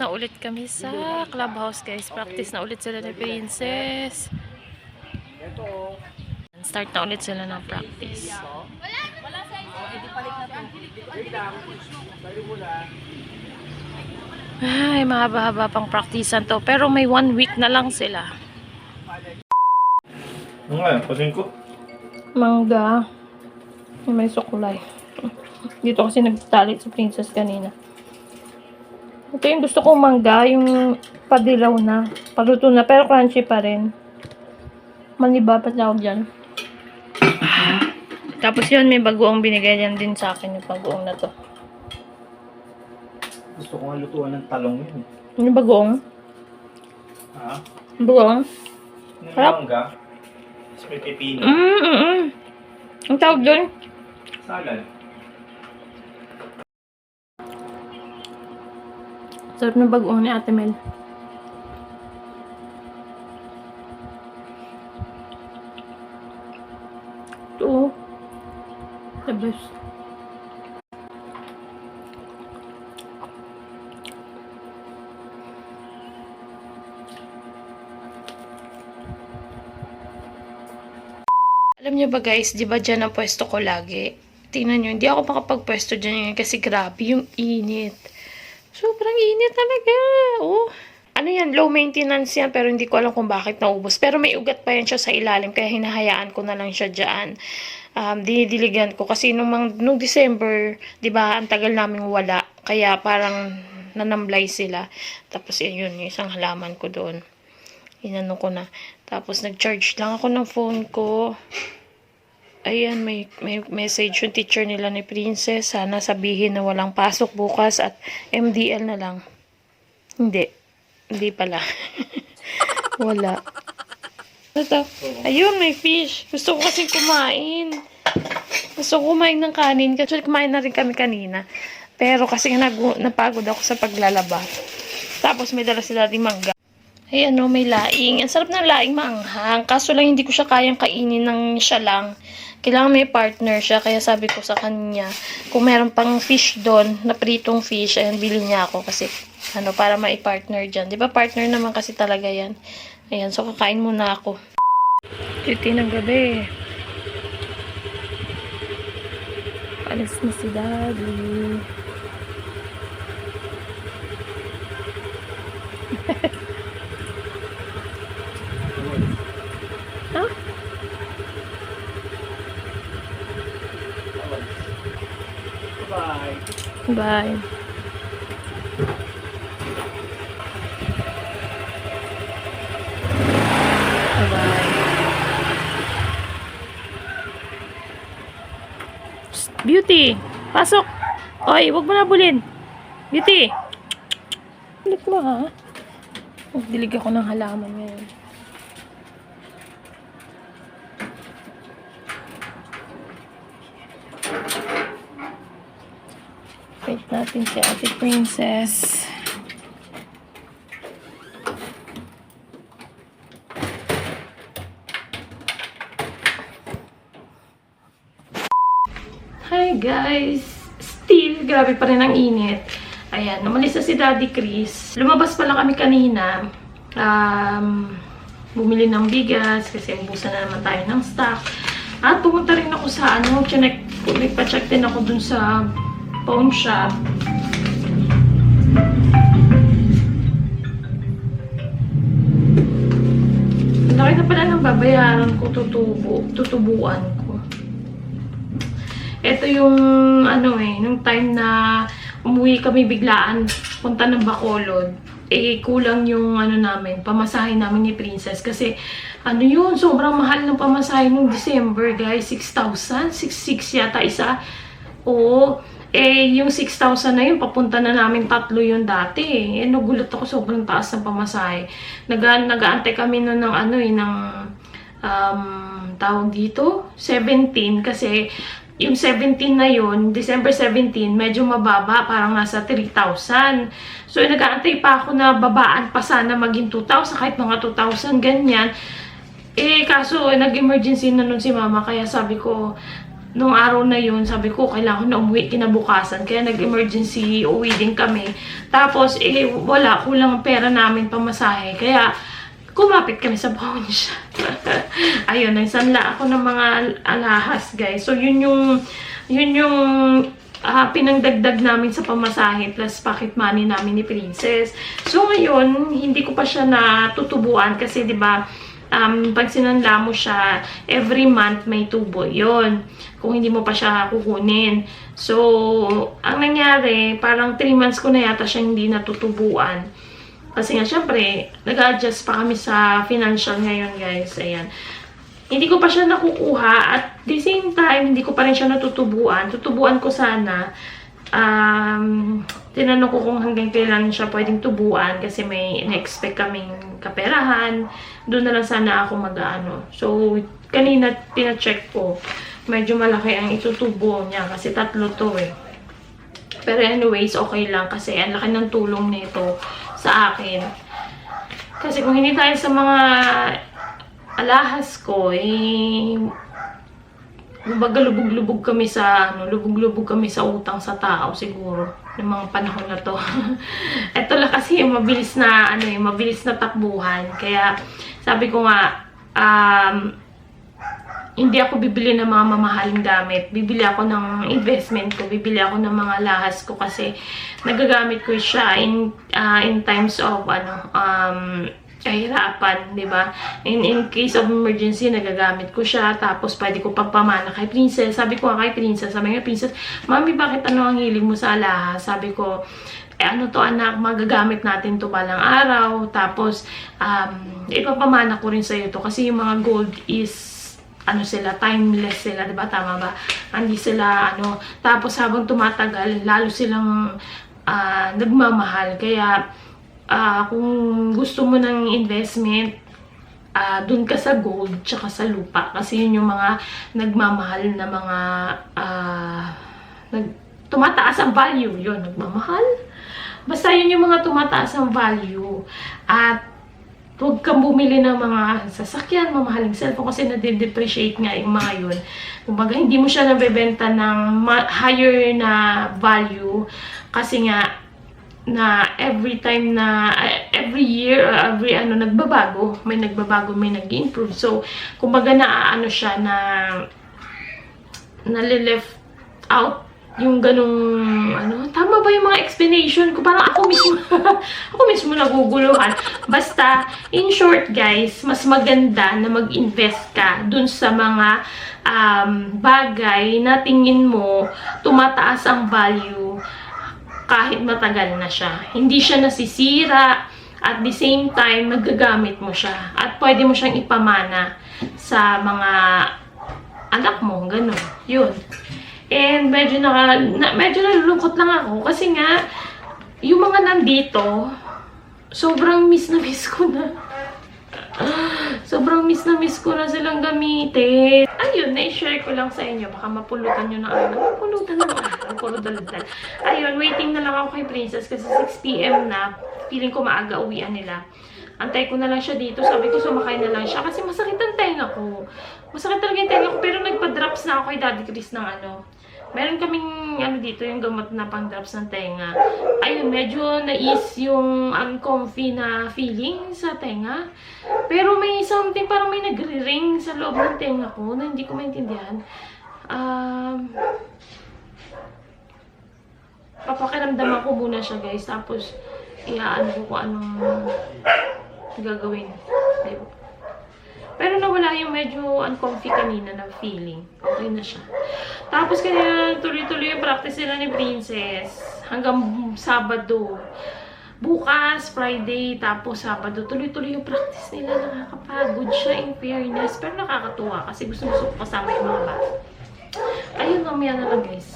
na ulit kami sa clubhouse guys. Practice na ulit sila ni Princess. Start na ulit sila ng practice. Ay, mahaba-haba pang practicean to. Pero may one week na lang sila. Ano nga? Pasin ko. Mangga. May may sukulay. Dito kasi nagtalit sa princess kanina. Ito yung gusto kong mangga, yung padilaw na. Paluto na, pero crunchy pa rin. Maniba pa tawag dyan. Tapos yun, may bagoong binigay yan din sa akin yung bagoong na to. Gusto ko nga lutuan ng talong yun. Yung bagoong? Ha? Yung bagoong? Yung Sarap. mangga. Tapos may pipino. Mm, mm, mm. Ang tawag doon? Salad. Sarap ng bagoong ni Ate Mel. Ito. oh. The best. Alam niyo ba guys, di ba dyan ang pwesto ko lagi? Tingnan niyo, hindi ako makapagpwesto dyan ngayon kasi grabe yung init. Sobrang init talaga. Oh. Ano yan, low maintenance yan pero hindi ko alam kung bakit naubos. Pero may ugat pa yan siya sa ilalim kaya hinahayaan ko na lang siya dyan. Um, dinidiligan ko kasi nung, nung December, di ba, ang tagal namin wala. Kaya parang nanamblay sila. Tapos yun, yun, yung isang halaman ko doon. Inano ko na. Tapos nag-charge lang ako ng phone ko. Ayan, may, may message yung teacher nila ni Princess. Sana sabihin na walang pasok bukas at MDL na lang. Hindi. Hindi pala. Wala. Ano? Ayun, may fish. Gusto ko kasing kumain. Gusto ko kumain ng kanin. Kasi kumain na rin kami kanina. Pero kasi nag napagod ako sa paglalaba. Tapos may dala sila di mangga. Ay, ano, may laing. Ang sarap ng laing maanghang. Kaso lang hindi ko siya kayang kainin ng siya lang. Kailangan may partner siya. Kaya sabi ko sa kanya, kung meron pang fish doon, na pritong fish, ayan, bilhin niya ako. Kasi, ano, para mai-partner dyan. Ba, partner naman kasi talaga yan. Ayan, so kakain muna ako. Titi ng gabi. Alis na si daddy. Bye. Bye. Beauty! Pasok! Oy, wag mo na bulin. Beauty! Ulit mo ha. Dilig ako ng halaman ngayon. Natin si Ate Princess. Hi guys! Still, grabe pa rin ang init. Ayan, umalis na si Daddy Chris. Lumabas pala kami kanina. Um, bumili ng bigas kasi ubusan na naman tayo ng stock. At pumunta rin ako sa ano, chinek, nagpa-check din ako dun sa pawn shop. Laki na pala ng babayaran ko, tutubo, tutubuan ko. Ito yung, ano eh, nung time na umuwi kami biglaan, punta ng Bacolod, eh, kulang yung, ano namin, pamasahe namin ni Princess. Kasi, ano yun, sobrang mahal ng pamasahe nung December, guys. 6,000? 6,600 yata isa. Oo. Eh, yung 6,000 na yun, papunta na namin tatlo yun dati. Eh, nagulat ako, sobrang taas ng pamasahe. Nag nag-aantay kami nun ng, ano eh, ng, um, tawag dito, 17. Kasi, yung 17 na yun, December 17, medyo mababa, parang nasa 3,000. So, nag-aantay pa ako na babaan pa sana maging 2,000, kahit mga 2,000, ganyan. Eh, kaso, nag-emergency na nun si mama, kaya sabi ko, nung araw na yun, sabi ko, kailangan na umuwi kinabukasan. Kaya nag-emergency uwi din kami. Tapos, eh, wala, kulang ang pera namin pamasahe. Kaya, kumapit kami sa shop. Ayun, nagsanla ako ng mga alahas, guys. So, yun yung, yun yung ah, pinangdagdag namin sa pamasahe plus pocket money namin ni Princess. So, ngayon, hindi ko pa siya natutubuan kasi, di ba, um, pag sinanla mo siya, every month may tubo yon Kung hindi mo pa siya kukunin. So, ang nangyari, parang 3 months ko na yata siya hindi natutubuan. Kasi nga, syempre, nag-adjust pa kami sa financial ngayon, guys. Ayan. Hindi ko pa siya nakukuha at the same time, hindi ko pa rin siya natutubuan. Tutubuan ko sana. Um, tinanong ko kung hanggang kailan siya pwedeng tubuan kasi may in-expect kaming kaperahan. Doon na lang sana ako mag-ano. So, kanina pina-check ko. Medyo malaki ang itutubo niya kasi tatlo to eh. Pero anyways, okay lang kasi ang laki ng tulong nito sa akin. Kasi kung hindi tayo sa mga alahas ko, eh, kumbaga lubog-lubog kami sa, ano, lubog-lubog kami sa utang sa tao siguro ng mga panahon na to. Ito lang kasi yung mabilis na, ano yung mabilis na takbuhan. Kaya, sabi ko nga, um, hindi ako bibili ng mga mamahaling gamit. Bibili ako ng investment ko. Bibili ako ng mga lahas ko kasi nagagamit ko siya in ah, in times of ano um kahirapan, 'di ba? In in case of emergency, nagagamit ko siya tapos pwede ko pagpamana kay Princess. Sabi ko kay Princess, sabi nga Princess, "Mami, bakit ano ang hilig mo sa alahas?" Sabi ko, eh ano to anak, magagamit natin to balang araw. Tapos, um, ipapamana ko rin sa'yo to kasi yung mga gold is ano sila, timeless sila, di ba? Tama ba? Hindi sila, ano, tapos habang tumatagal, lalo silang ah, nagmamahal. Kaya, ah, kung gusto mo ng investment, ah dun ka sa gold, tsaka sa lupa. Kasi yun yung mga nagmamahal na mga, ah, nag, tumataas ang value. Yun, nagmamahal. Basta yun yung mga tumataas ang value. At, huwag kang bumili ng mga sasakyan, mamahaling cellphone kasi nade-depreciate nga yung mga yun. Kumbaga, hindi mo siya nabebenta ng higher na value kasi nga na every time na uh, every year every ano nagbabago may nagbabago may nag-improve. So kumbaga na ano siya na nalileft out yung ganong ano tama ba yung mga explanation ko? Parang ako mismo ako mismo naguguluhan. Basta in short guys mas maganda na mag-invest ka dun sa mga um, bagay na tingin mo tumataas ang value kahit matagal na siya. Hindi siya nasisira. At the same time, magagamit mo siya. At pwede mo siyang ipamana sa mga anak mo. Ganun. Yun. And medyo, naka, na, medyo nalulungkot lang ako. Kasi nga, yung mga nandito, sobrang miss na miss ko na. Sobrang miss na miss ko na silang gamitin. Ayun, na-share ko lang sa inyo. Baka mapulutan nyo ng araw. Mapulutan ng araw. Ayun, waiting na lang ako kay Princess kasi 6pm na. Feeling ko maaga uwian nila. Antay ko na lang siya dito. Sabi ko sumakay na lang siya kasi masakit ang tenga ko. Masakit talaga yung tenga ko pero nagpa-drops na ako kay Daddy Chris ng ano. Meron kaming ano dito yung gamot na pang drops ng tenga. Ayun, medyo na-ease yung uncomfy na feeling sa tenga. Pero may something parang may nagre-ring sa loob ng tenga ko na hindi ko maintindihan. Um, papakiramdaman ko muna siya guys. Tapos, iaan ko kung anong gagawin. Diba? Pero nawala yung medyo uncomfy kanina na feeling. Okay na siya. Tapos kanina tuloy-tuloy yung practice nila ni Princess. Hanggang Sabado. Bukas, Friday, tapos Sabado. Tuloy-tuloy yung practice nila. Nakakapagod siya in fairness. Pero nakakatuwa kasi gusto-gusto ko kasama yung mga bata. Ayun, mamaya na lang guys.